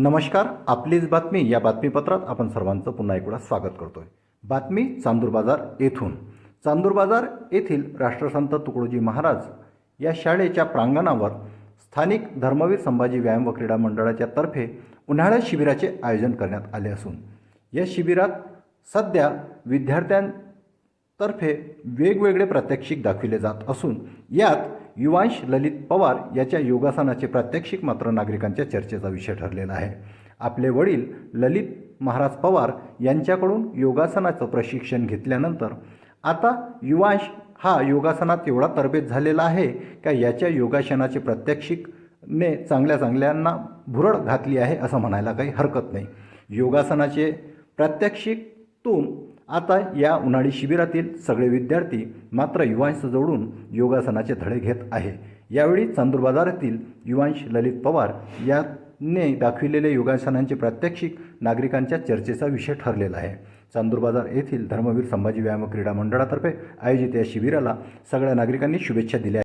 नमस्कार आपलीच बातमी या बातमीपत्रात आपण सर्वांचं पुन्हा एकदा स्वागत करतोय. बातमी चांदूर बाजार येथून. चांदूर बाजार येथील राष्ट्रसंत तुकडोजी महाराज या शाळेच्या प्रांगणावर स्थानिक धर्मवीर संभाजी व्यायाम व क्रीडा मंडळाच्या तर्फे उन्हाळ्यात शिबिराचे आयोजन करण्यात आले असून या शिबिरात सध्या विद्यार्थ्यांतर्फे वेगवेगळे प्रात्यक्षिक दाखविले जात असून यात युवांश ललित पवार याच्या योगासनाचे प्रात्यक्षिक मात्र नागरिकांच्या चर्चेचा विषय ठरलेला आहे. आपले वडील ललित महाराज पवार यांच्याकडून योगासनाचं प्रशिक्षण घेतल्यानंतर आता युवांश हा योगासनात एवढा तरबेज झालेला आहे का याच्या योगासनाचे प्रात्यक्षिकने चांगल्या चांगल्यांना भुरळ घातली आहे असं म्हणायला काही हरकत नाही. योगासनाचे प्रात्यक्षिकतून आता या उन्हाळी शिबिरातील सगळे विद्यार्थी मात्र युवांश जोडून योगासनाचे धडे घेत आहे. यावेळी चांदूर बाजारातील युवांश ललित पवार याने दाखविलेले योगासनांचे प्रात्यक्षिक नागरिकांच्या चर्चेचा विषय ठरलेला आहे. चांदूर बाजार येथील धर्मवीर संभाजी व्यायाम क्रीडा मंडळातर्फे आयोजित या शिबिराला सगळ्या नागरिकांनी शुभेच्छा दिल्या